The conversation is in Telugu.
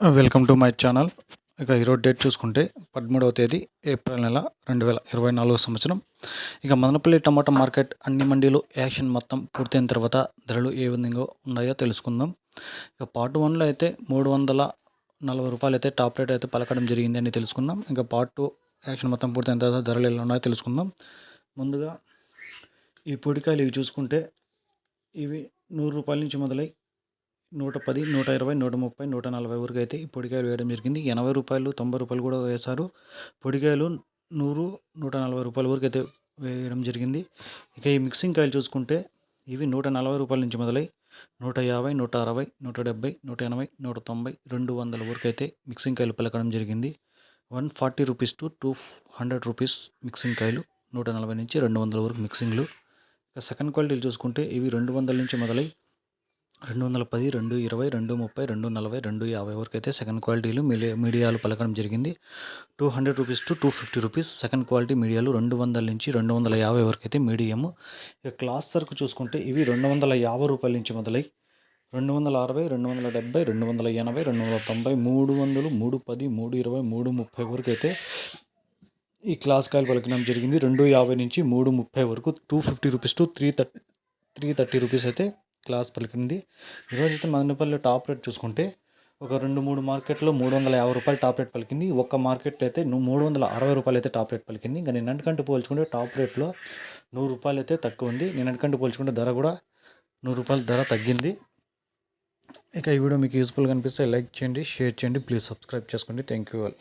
వెల్కమ్ టు మై ఛానల్ ఇక ఈరోజు డేట్ చూసుకుంటే పదమూడవ తేదీ ఏప్రిల్ నెల రెండు వేల ఇరవై నాలుగో సంవత్సరం. ఇక మదనపల్లి టమాటా మార్కెట్ అన్ని మండీలు యాక్షన్ మొత్తం పూర్తయిన తర్వాత ధరలు ఏ విధంగా ఉన్నాయో తెలుసుకుందాం. ఇక పార్ట్ వన్లో అయితే మూడు వందల నలభై రూపాయలు అయితే టాప్ రేట్ అయితే పలకడం జరిగింది అని తెలుసుకుందాం. ఇంకా పార్ట్ టూ యాక్షన్ మొత్తం పూర్తయిన తర్వాత ధరలు ఎలా ఉన్నాయో తెలుసుకుందాం. ముందుగా ఈ పొడికాయలు ఇవి చూసుకుంటే ఇవి నూరు రూపాయల నుంచి మొదలై నూట పది నూట ఇరవై నూట ముప్పై నూట నలభై వరకు అయితే ఈ పొడికాయలు వేయడం జరిగింది. ఎనభై రూపాయలు తొంభై రూపాయలు కూడా వేశారు. పొడికాయలు నూరు నూట నలభై రూపాయల వరకు అయితే వేయడం జరిగింది. ఇక ఈ మిక్సింగ్ కాయలు చూసుకుంటే ఇవి నూట నలభై రూపాయల నుంచి మొదలై నూట యాభై నూట అరవై నూట డెబ్బై నూట ఎనభై నూట తొంభై రెండు వందల వరకు అయితే మిక్సింగ్ కాయలు పలకడం జరిగింది. One forty rupees to two hundred rupees mixing కాయలు నూట నలభై నుంచి రెండు వందల వరకు మిక్సింగ్లు. ఇక సెకండ్ క్వాలిటీలు చూసుకుంటే ఇవి రెండు వందల నుంచి మొదలై రెండు వందల పది రెండు ఇరవై రెండు ముప్పై రెండు నలభై రెండు యాభై వరకు అయితే సెకండ్ క్వాలిటీలు మీడియాలు పలకడం జరిగింది. Two hundred rupees to two fifty rupees second quality మీడియాలు రెండు వందల నుంచి రెండు వందల యాభై వరకు అయితే మీడియము ఇక క్లాస్ సరుకు చూసుకుంటే ఇవి రెండు వందల యాభై రూపాయల నుంచి మొదలై రెండు వందల అరవై రెండు వందల డెబ్బై రెండు వందల ఎనభై రెండు వందల తొంభై మూడు వందలు మూడు పది మూడు ఇరవై మూడు ముప్పై వరకు అయితే ఈ క్లాస్ కాయలు పలకడం జరిగింది. రెండు యాభై నుంచి మూడు ముప్పై వరకు two fifty rupees to three thirty three thirty rupees అయితే క్లాస్ పలికింది. ఈరోజు అయితే మదనపల్లి టాప్ రేట్ చూసుకుంటే ఒక రెండు మూడు మార్కెట్లో మూడు వందల యాభై రూపాయలు టాప్ రేట్ పలికింది. ఒక్క మార్కెట్ అయితే మూడు వందల అరవై రూపాయలు అయితే టాప్ రేట్ పలికింది. ఇంకా నిన్నటికంటే పోల్చుకుంటే టాప్ రేట్లో నూరు రూపాయలు అయితే తక్కువ ఉంది నిన్నటికంటే పోల్చుకుంటే ధర కూడా నూరు రూపాయల ధర తగ్గింది. ఇక ఈ వీడియో మీకు యూస్ఫుల్గా అనిపిస్తే లైక్ చేయండి షేర్ చేయండి. ప్లీజ్ సబ్స్క్రైబ్ చేసుకోండి. Thank you all.